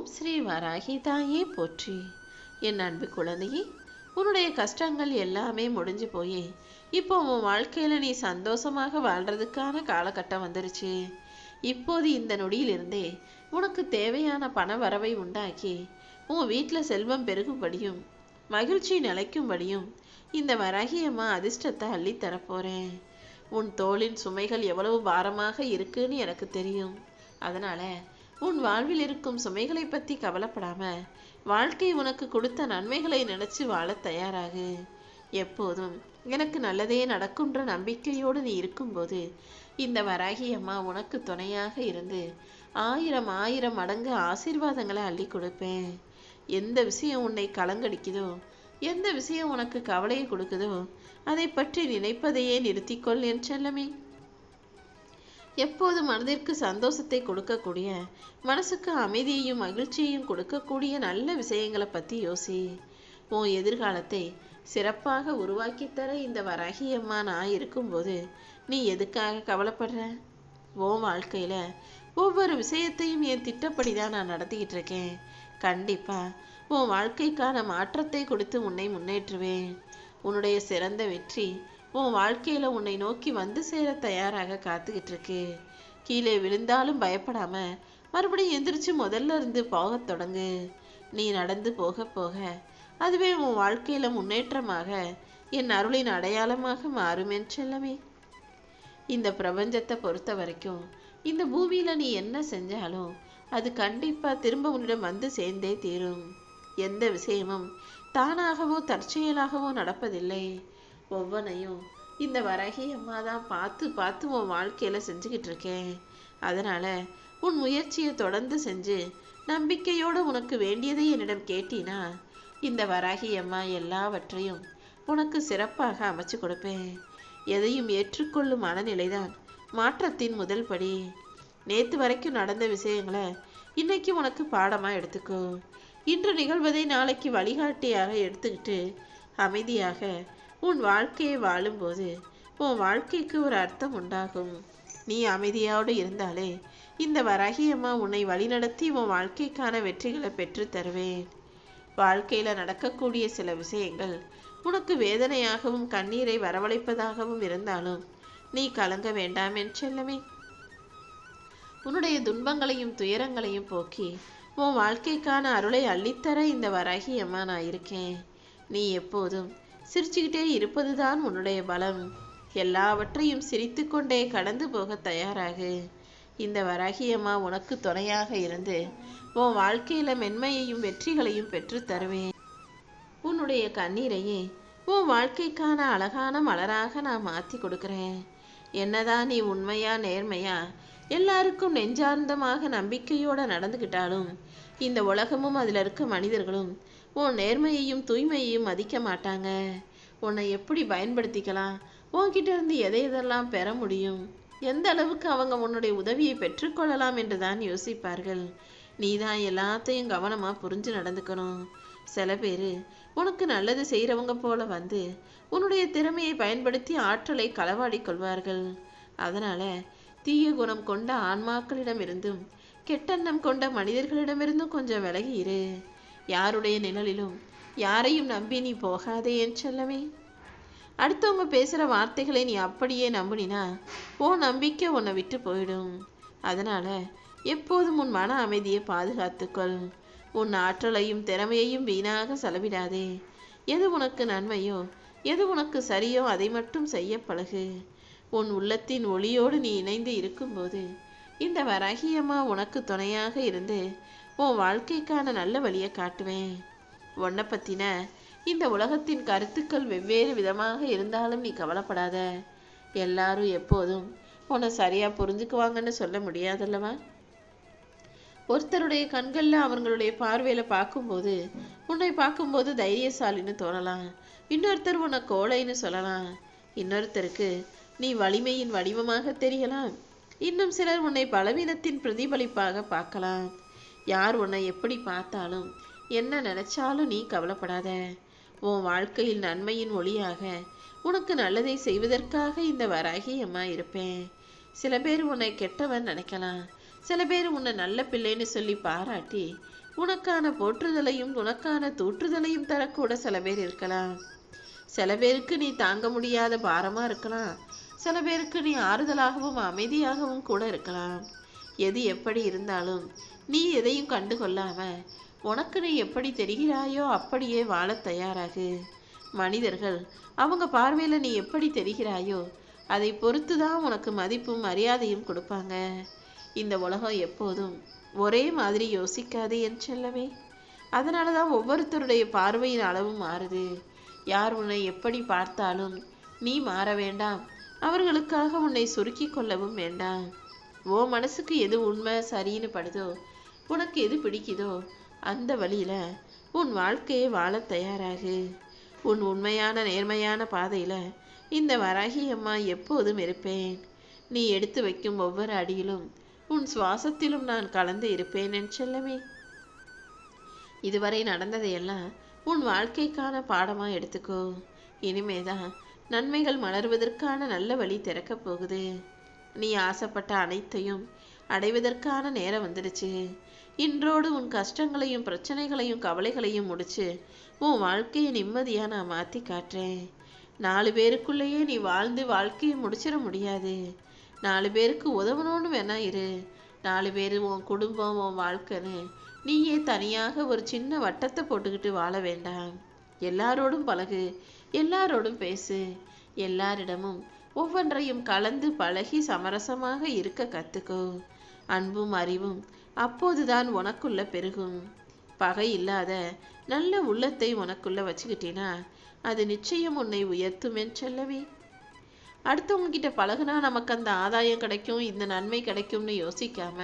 ஓம் ஸ்ரீ வராகி தாயே போற்றி. என் அன்பு குழந்தையே உன்னுடைய கஷ்டங்கள் எல்லாமே முடிஞ்சு போயே. இப்போ உன் வாழ்க்கையில் நீ சந்தோஷமாக வாழ்றதுக்கான காலகட்டம் வந்துருச்சு. இப்போது இந்த நொடியிலிருந்தே உனக்கு தேவையான பண வரவை உண்டாக்கி உன் வீட்டில் செல்வம் பெருகும்படியும் மகிழ்ச்சி நிலைக்கும்படியும் இந்த வரகியம்மா அதிர்ஷ்டத்தை அள்ளி தரப்போறேன். உன் தோளின் சுமைகள் எவ்வளவு பாரமாக இருக்குன்னு எனக்கு தெரியும். அதனால உன் வாழ்வில் இருக்கும் சுமைகளை பற்றி கவலைப்படாம வாழ்க்கை உனக்கு கொடுத்த நன்மைகளை நினைச்சு வாழ தயாராகு. எப்போதும் எனக்கு நல்லதே நடக்குன்ற நம்பிக்கையோடு நீ இருக்கும்போது இந்த வராகி அம்மா உனக்கு துணையாக இருந்து ஆயிரம் ஆயிரம் மடங்கு ஆசீர்வாதங்களை அள்ளி கொடுப்பேன். எந்த விஷயம் உன்னை கலங்கடிக்குதோ எந்த விஷயம் உனக்கு கவலையை கொடுக்குதோ அதை பற்றி நினைப்பதையே நிறுத்திக்கொள் என் செல்லமே. எப்போது மனதிற்கு சந்தோஷத்தை கொடுக்கக்கூடிய மனசுக்கு அமைதியையும் மகிழ்ச்சியையும் கொடுக்கக்கூடிய நல்ல விஷயங்களை பற்றி யோசி. உன் எதிர்காலத்தை சிறப்பாக உருவாக்கித்தர இந்த வராகியம்மா நான் இருக்கும்போது நீ எதுக்காக கவலைப்படுற? உன் வாழ்க்கையில் ஒவ்வொரு விஷயத்தையும் என் திட்டப்படி தான் நான் நடத்திக்கிட்டு இருக்கேன். கண்டிப்பாக உன் வாழ்க்கைக்கான மாற்றத்தை கொடுத்து உன்னை முன்னேற்றுவேன். உன்னுடைய சிறந்த வெற்றி உன் வாழ்க்கையில உன்னை நோக்கி வந்து சேர தயாராக காத்துக்கிட்டு இருக்கு கீழே விழுந்தாலும் பயப்படாம மறுபடியும் எந்திரிச்சு முதல்ல இருந்து போகத் தொடங்கு. நீ நடந்து போக போக அதுவே உன் வாழ்க்கையில முன்னேற்றமாக என் அருளின் அடையாளமாக மாறும் என்றெல்லவே இந்த பிரபஞ்சத்தை பொறுத்த வரைக்கும் இந்த பூமியில நீ என்ன செஞ்சாலும் அது கண்டிப்பா திரும்ப உன்னிடம் வந்து சேர்ந்தே தீரும். எந்த விஷயமும் தானாகவோ தற்செயலாகவோ நடப்பதில்லை. ஒவ்வொன்றையும் இந்த வரகி அம்மா தான் பார்த்து பார்த்து உன் வாழ்க்கையில் செஞ்சுக்கிட்டு இருக்கேன். அதனால் உன் முயற்சியை தொடர்ந்து செஞ்சு நம்பிக்கையோடு உனக்கு வேண்டியதை என்னிடம் கேட்டினா இந்த வராகி அம்மா எல்லாவற்றையும் உனக்கு சிறப்பாக அமைச்சு கொடுப்பேன். எதையும் ஏற்றுக்கொள்ளும் மனநிலைதான் மாற்றத்தின் முதல் படி. நேற்று வரைக்கும் நடந்த விஷயங்களை இன்னைக்கு உனக்கு பாடமாக எடுத்துக்கோ. இன்று நிகழ்வதை நாளைக்கு வழிகாட்டியாக எடுத்துக்கிட்டு அமைதியாக உன் வாழ்க்கையை வாழும்போது உன் வாழ்க்கைக்கு ஒரு அர்த்தம் உண்டாகும். நீ அமைதியோடு இருந்தாலே இந்த வராகியம்மா உன்னை வழிநடத்தி உன் வாழ்க்கைக்கான வெற்றிகளை பெற்று தருவேன். வாழ்க்கையில நடக்கக்கூடிய சில விஷயங்கள் உனக்கு வேதனையாகவும் கண்ணீரை வரவழைப்பதாகவும் இருந்தாலும் நீ கலங்க வேண்டாம் என் செல்லமே. உன்னுடைய துன்பங்களையும் துயரங்களையும் போக்கி உன் வாழ்க்கைக்கான அருளை அள்ளித்தர இந்த வராகி அம்மா நான் இருக்கேன். நீ எப்போதும் சிரிச்சுக்கிட்டே இருப்பதுதான் உன்னுடைய பலம். எல்லாவற்றையும் சிரித்துக்கொண்டே கடந்து போக தயாராகு. இந்த வராகியம்மா உனக்கு துணையாக இருந்து உன் வாழ்க்கையில மென்மையையும் வெற்றிகளையும் பெற்று தருவேன். உன்னுடைய கண்ணீரையே உன் வாழ்க்கைக்கான அழகான மலராக நான் மாத்தி கொடுக்கிறேன். என்னதான் நீ உண்மையா நேர்மையா? எல்லாருக்கும் நெஞ்சார்ந்தமாக நம்பிக்கையோட நடந்துக்கிட்டாலும் இந்த உலகமும் அதில் இருக்க மனிதர்களும் உன் நேர்மையையும் தூய்மையையும் மதிக்க மாட்டாங்க. உன்னை எப்படி பயன்படுத்திக்கலாம்? உன்கிட்ட இருந்து எதை எதெல்லாம் பெற முடியும்? எந்த அளவுக்கு அவங்க உன்னுடைய உதவியை பெற்றுக்கொள்ளலாம் என்று தான் யோசிப்பார்கள். நீ தான் எல்லாத்தையும் கவனமாக புரிஞ்சு நடந்துக்கணும். சில பேர் உனக்கு நல்லது செய்கிறவங்க போல வந்து உன்னுடைய திறமையை பயன்படுத்தி ஆற்றலை களவாடி கொள்வார்கள். அதனால தீய குணம் கொண்ட ஆன்மாக்களிடமிருந்தும் கெட்டெண்ணம் கொண்ட மனிதர்களிடமிருந்தும் கொஞ்சம் விலகி இரு. யாருடைய நிழலிலும் யாரையும் நம்பி நீ போகாதே என் செல்லமே. அடுத்தவங்க பேசுகிற வார்த்தைகளை நீ அப்படியே நம்புனினா உன் நம்பிக்கை உன்னை விட்டு போயிடும். அதனால் எப்போதும் உன் மன அமைதியை பாதுகாத்துக்கொள். உன் ஆற்றலையும் திறமையையும் வீணாக செலவிடாதே. எது உனக்கு நன்மையோ எது உனக்கு சரியோ அதை மட்டும் செய்ய பழகு. உன் உள்ளத்தின் ஒளியோடு நீ இணைந்து இருக்கும்போது இந்த வராகியம்மா உனக்கு துணையாக இருந்து உன் வாழ்க்கைக்கான நல்ல வழியை காட்டுவேன். உன்னை பற்றின இந்த உலகத்தின் கருத்துக்கள் வெவ்வேறு விதமாக இருந்தாலும் நீ கவலைப்படாத. எல்லாரும் எப்போதும் உன்னை சரியாக புரிஞ்சுக்குவாங்கன்னு சொல்ல முடியாதல்லவா? ஒருத்தருடைய கண்களில் அவங்களுடைய பார்வையில் பார்க்கும்போது உன்னை பார்க்கும்போது தைரியசாலின்னு தோணலாம். இன்னொருத்தர் உன்னை கோழைன்னு சொல்லலாம். இன்னொருத்தருக்கு நீ வலிமையின் வடிவமாக தெரியலாம். இன்னும் சிலர் உன்னை பலவீனத்தின் பிரதிபலிப்பாக பார்க்கலாம். யார் உன்னை எப்படி பார்த்தாலும் என்ன நினைச்சாலும் நீ கவலைப்படாத. உன் வாழ்க்கையில் நன்மையின் ஒளியாக உனக்கு நல்லதை செய்வதற்காக இந்த வராகி அம்மா இருப்பேன். சில பேர் உன்னை கெட்டவன் நினைக்கலாம். சில பேர் உன்னை நல்ல பிள்ளைன்னு சொல்லி பாராட்டி உனக்கான போற்றுதலையும் உனக்கான தூற்றுதலையும் தரக்கூட சில பேர் இருக்கலாம். சில பேருக்கு நீ தாங்க முடியாத பாரமாக இருக்கலாம். சில பேருக்கு நீ ஆறுதலாகவும் அமைதியாகவும் கூட இருக்கலாம். எது எப்படி இருந்தாலும் நீ எதையும் கண்டுகொள்ளாம உனக்கு நீ எப்படி தெரிகிறாயோ அப்படியே வாழத் தயாராகு. மனிதர்கள் அவங்க பார்வையில் நீ எப்படி தெரிகிறாயோ அதை பொறுத்து தான் உனக்கு மதிப்பும் மரியாதையும் கொடுப்பாங்க. இந்த உலகம் எப்போதும் ஒரே மாதிரி யோசிக்காது என் செல்லவே அதனால தான் ஒவ்வொருத்தருடைய பார்வையின் அளவும் மாறுது. யார் உன்னை எப்படி பார்த்தாலும் நீ மாற வேண்டாம். அவர்களுக்காக உன்னை சுருக்கி கொள்ளவும் வேண்டாம். உன் மனசுக்கு எது உண்மை சரின்னு படுதோ? உனக்கு எது பிடிக்குதோ? அந்த வழியில உன் வாழ்க்கையை வாழத் தயாராகு. உன் உண்மையான நேர்மையான பாதையில இந்த வராகி அம்மா எப்போதும் இருப்பேன். நீ எடுத்து வைக்கும் ஒவ்வொரு அடியிலும் உன் சுவாசத்திலும் நான் கலந்து இருப்பேன் என் செல்லமே. இதுவரை நடந்ததையெல்லாம் உன் வாழ்க்கைக்கான பாடமா எடுத்துக்கோ. இனிமேதான் நன்மைகள் மலர்வதற்கான நல்ல வழி திறக்கப் போகுது. நீ ஆசைப்பட்ட அனைத்தையும் அடைவதற்கான நேரம் வந்துடுச்சு. இன்றோடு உன் கஷ்டங்களையும் பிரச்சனைகளையும் கவலைகளையும் முடிச்சு உன் வாழ்க்கையை நிம்மதியா நான் மாத்தி காட்டுறேன். நாலு பேருக்குள்ளேயே நீ வாழ்ந்து வாழ்க்கையை முடிச்சிட முடியாது. நாலு பேருக்கு உதவணும்னு வேணா இரு. நாலு பேர் உன் குடும்பம் உன் வாழ்க்கைன்னு நீயே தனியாக ஒரு சின்ன வட்டத்தை போட்டுக்கிட்டு வாழ வேண்டாம். எல்லாரோடும் பழகு எல்லாரோடும் பேசு. எல்லாரிடமும் ஒவ்வொன்றையும் கலந்து பழகி சமரசமாக இருக்க கத்துக்கோ. அன்பும் அறிவும் அப்போதுதான் உனக்குள்ள பெருகும். பகை இல்லாத நல்ல உள்ளத்தை உனக்குள்ள வச்சுக்கிட்டேனா? அது நிச்சயம் உன்னை உயர்த்தும் சொல்லவே. அடுத்தவங்க கிட்ட பழகுனா நமக்கு அந்த ஆதாயம் கிடைக்கும் இந்த நன்மை கிடைக்கும்னு யோசிக்காம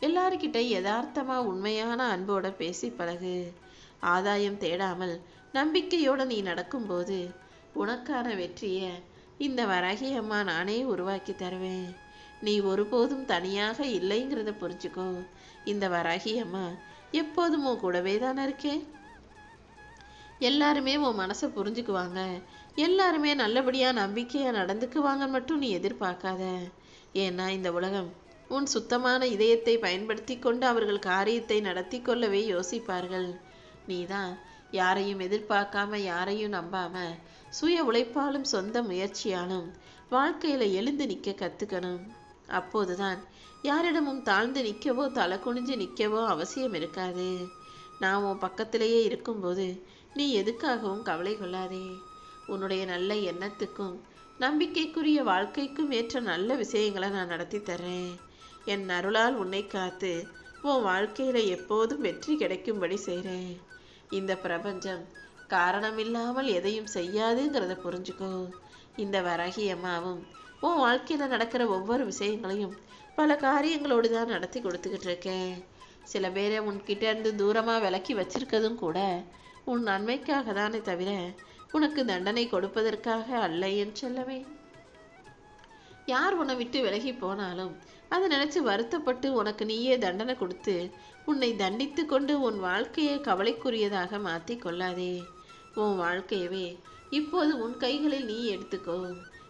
எல்லாருக்கிட்ட யதார்த்தமா உண்மையான அன்போட பேசி பழகு. ஆதாயம் தேடாமல் நம்பிக்கையோட நீ நடக்கும்போது உனக்கான வெற்றியை இந்த வராகி அம்மா நானே உருவாக்கி தருவேன். நீ ஒருபோதும் தனியாக இல்லைங்கிறத புரிஞ்சுக்கோ. இந்த வராகி அம்மா எப்போதும் உன் கூடவே தானே இருக்கேன்? எல்லாருமே உன் மனசை புரிஞ்சுக்குவாங்க. எல்லாருமே நல்லபடியாக நம்பிக்கையாக நடந்துக்குவாங்கன்னு மட்டும் நீ எதிர்பார்க்காத. ஏன்னா இந்த உலகம் உன் சுத்தமான இதயத்தை பயன்படுத்தி கொண்டு அவர்கள் காரியத்தை நடத்தி கொள்ளவே யோசிப்பார்கள். நீதான் யாரையும் எதிர்பார்க்காம யாரையும் நம்பாம சுய உழைப்பாலும் சொந்த முயற்சியாலும் வாழ்க்கையில எழுந்து நிக்க கத்துக்கணும். அப்போதுதான் யாரிடமும் தாழ்ந்து நிற்கவோ தலை குனிஞ்சு நிற்கவோ அவசியம் இருக்காது. நான் உன் பக்கத்திலேயே இருக்கும்போது நீ எதுக்காகவும் கவலை கொள்ளாதே. உன்னுடைய நல்ல எண்ணத்துக்கும் நம்பிக்கைக்குரிய வாழ்க்கைக்கும் ஏற்ற நல்ல விஷயங்களை நான் நடத்தி தர்றேன். என் அருளால் உன்னை காத்து உன் வாழ்க்கையில எப்போதும் வெற்றி கிடைக்கும்படி செய்கிறேன் இந்த பிரபஞ்சம் காரணமில்லாமல் எதையும் செய்யாதுங்கிறத புரிஞ்சுக்கோ. இந்த வராகி அம்மாவும் உன் வாழ்க்கையில் நடக்கிற ஒவ்வொரு விஷயங்களையும் பல காரியங்களோடு தான் நடத்தி கொடுத்துக்கிட்டு இருக்கேன். சில பேரை உன்கிட்ட இருந்து தூரமாக விலக்கி வச்சிருக்கதும் கூட உன் நன்மைக்காக தானே தவிர உனக்கு தண்டனை கொடுப்பதற்காக அல்ல என் செல்லவே யார் உன்னை விட்டு விலகி போனாலும் அதை நினைச்சு வருத்தப்பட்டு உனக்கு நீயே தண்டனை கொடுத்து உன்னை தண்டித்து கொண்டு உன் வாழ்க்கையை கவலைக்குரியதாக மாற்றி கொள்ளாதே. உன் வாழ்க்கையவே. இப்போது உன் கைகளில் நீ எடுத்துக்கோ.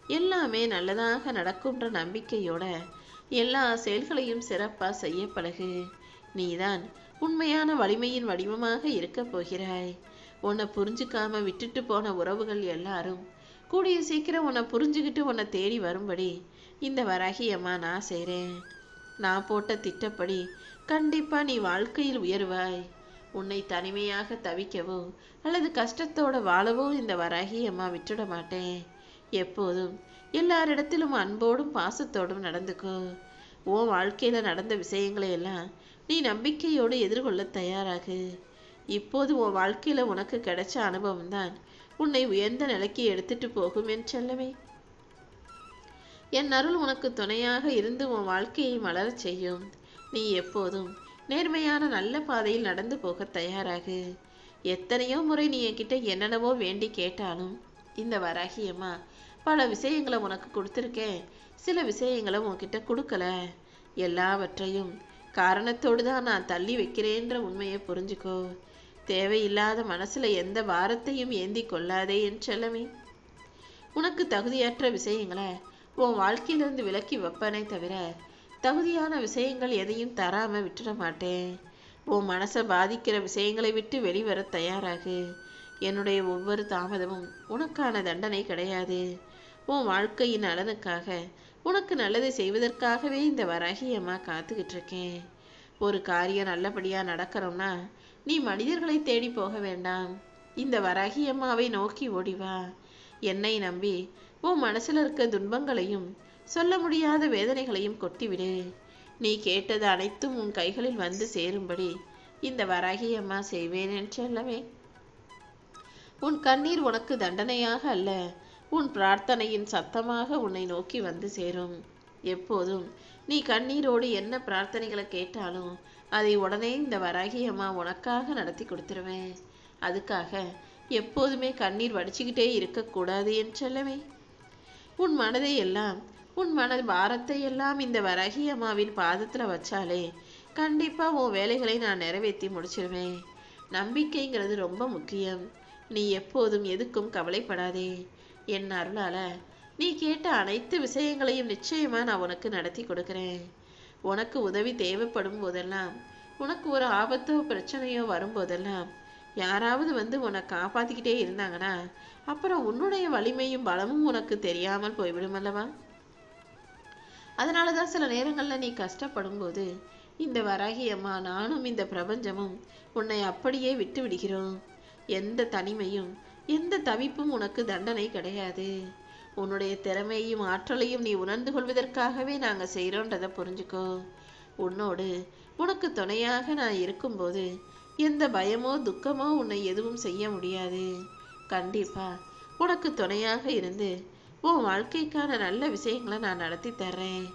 எல்லாமே நல்லதாக நடக்கும்ன்ற நம்பிக்கையோட எல்லா செயல்களையும் சிறப்பாக செய்ய பழகு. நீதான் உண்மையான வலிமையின் வடிவமாக இருக்கப் போகிறாய். உன்னை புரிஞ்சுக்காம விட்டுட்டு போன உறவுகள் எல்லாரும் கூடிய சீக்கிரம் உன்னை புரிஞ்சுக்கிட்டு உன்னை தேடி வரும்படி இந்த வராகி அம்மா நான் செய்கிறேன் நான் போட்ட திட்டப்படி கண்டிப்பாக நீ வாழ்க்கையில் உயர்வாய். உன்னை தனிமையாக தவிக்கவோ அல்லது கஷ்டத்தோடு வாழவோ இந்த வராகி அம்மா விட்டுட மாட்டேன். எப்போதும் எல்லாரிடத்திலும் அன்போடும் பாசத்தோடும் நடந்துக்கோ. உன் வாழ்க்கையில் நடந்த விஷயங்களை எல்லாம் நீ நம்பிக்கையோடு எதிர்கொள்ள தயாராகு. இப்போது உன் வாழ்க்கையில் உனக்கு கிடைச்ச அனுபவம் தான் உன்னை உயர்ந்த நிலைக்கு எடுத்துட்டு போகும் என் செல்லமே. என் அருள் உனக்கு துணையாக இருந்து உன் வாழ்க்கையை மலரச் செய்யும். நீ எப்போதும் நேர்மையான நல்ல பாதையில் நடந்து போக தயாராகு. எத்தனையோ முறை நீ என்கிட்ட என்னென்னவோ வேண்டி கேட்டாலும் இந்த வராகியம்மா பல விஷயங்களை உனக்கு கொடுத்துருக்கேன். சில விஷயங்களை உன்கிட்ட கொடுக்கல. எல்லாவற்றையும் காரணத்தோடு தான் நான் தள்ளி வைக்கிறேன்ற உண்மையை புரிஞ்சுக்கோ. தேவையில்லாத மனசுல எந்த வாரத்தையும் ஏந்தி கொள்ளாதே என் செல்லமே. உனக்கு தகுதியற்ற விஷயங்களை உன் வாழ்க்கையிலிருந்து விலக்கி வைப்பனே தவிர தகுதியான விஷயங்கள் எதையும் தராம விட்டுட மாட்டேன். உன் மனசை பாதிக்கிற விஷயங்களை விட்டு வெளிவர தயாராகு. என்னுடைய ஒவ்வொரு தாமதமும் உனக்கான தண்டனை கிடையாது. உன் வாழ்க்கையின் நலனுக்காக உனக்கு நல்லதை செய்வதற்காகவே இந்த வரகியம்மா காத்துக்கிட்டு இருக்கேன். ஒரு காரியம் நல்லபடியாக நடக்கணும்னா நீ மனிதர்களை தேடி போக வேண்டாம். இந்த வராகியம்மாவை நோக்கி ஓடிவா என்னை நம்பி உன் மனசில் இருக்க துன்பங்களையும் சொல்ல முடியாத வேதனைகளையும் கொட்டிவிடு. நீ கேட்டது அனைத்தும் உன் கைகளில் வந்து சேரும்படி. இந்த வராகி அம்மா செய்வேன் என்று உன் கண்ணீர் உனக்கு தண்டனையாக அல்ல. உன் பிரார்த்தனையின் சத்தமாக உன்னை நோக்கி வந்து சேரும். எப்போதும் நீ கண்ணீரோடு என்ன பிரார்த்தனைகளை கேட்டாலும் அதை உடனே இந்த வராகி அம்மா உனக்காக நடத்தி கொடுத்துருவேன். அதுக்காக எப்போதுமே கண்ணீர் வடிச்சுக்கிட்டே இருக்கக்கூடாது என்றல்லவே. உன் மனதை எல்லாம் உன் மனல் பாரத்தை எல்லாம் இந்த வரகி அம்மாவின் பாதத்தில் வச்சாலே கண்டிப்பாக உன் வேலைகளை நான் நிறைவேற்றி முடிச்சிருவேன். நம்பிக்கைங்கிறது ரொம்ப முக்கியம். நீ எப்போதும் எதுக்கும் கவலைப்படாதே. என் அருளால நீ கேட்ட அனைத்து விஷயங்களையும் நிச்சயமா நான் உனக்கு நடத்தி கொடுக்குறேன். உனக்கு உதவி தேவைப்படும் போதெல்லாம் உனக்கு ஒரு ஆபத்தோ பிரச்சனையோ வரும்போதெல்லாம் யாராவது வந்து உன்னை காப்பாற்றிக்கிட்டே இருந்தாங்கன்னா அப்புறம் உன்னுடைய வலிமையும் பலமும் உனக்கு தெரியாமல் போய்விடும் அல்லவா? அதனால தான் சில நேரங்களில் நீ கஷ்டப்படும் போது இந்த வராகி அம்மா நானும் இந்த பிரபஞ்சமும் உன்னை அப்படியே விட்டு விடுகிறோம். எந்த தனிமையும் எந்த தவிப்பும் உனக்கு தண்டனை கிடையாது. உன்னுடைய திறமையும் ஆற்றலையும் நீ உணர்ந்து கொள்வதற்காகவே நாங்கள் செய்கிறோன்றதை புரிஞ்சுக்கோ. உன்னோடு உனக்கு துணையாக நான் இருக்கும்போது எந்த பயமோ துக்கமோ உன்னை எதுவும் செய்ய முடியாது. கண்டிப்பா உனக்கு துணையாக இருந்து உன் வாழ்க்கைக்கான நல்ல விஷயங்களை நான் நடத்தி தர்றேன்.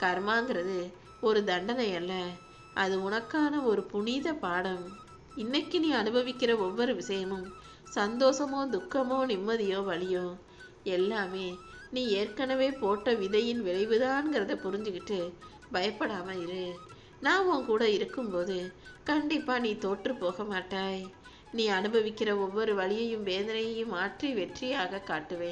கர்மாங்கிறது ஒரு தண்டனை அல்ல. அது உனக்கான ஒரு புனித பாடம். இன்னைக்கு நீ அனுபவிக்கிற ஒவ்வொரு விஷயமும் சந்தோஷமோ துக்கமோ நிம்மதியோ வலியோ எல்லாமே நீ ஏற்கனவே போட்ட விதையின் விளைவுதான்ங்கிறத புரிஞ்சுக்கிட்டு பயப்படாம இரு. நான் உன் கூட இருக்கும்போது கண்டிப்பா நீ தோற்று போக மாட்டாய். நீ அனுபவிக்கிற ஒவ்வொரு வழியையும் வேதனையையும் மாற்றி வெற்றியாக காட்டுவேன்.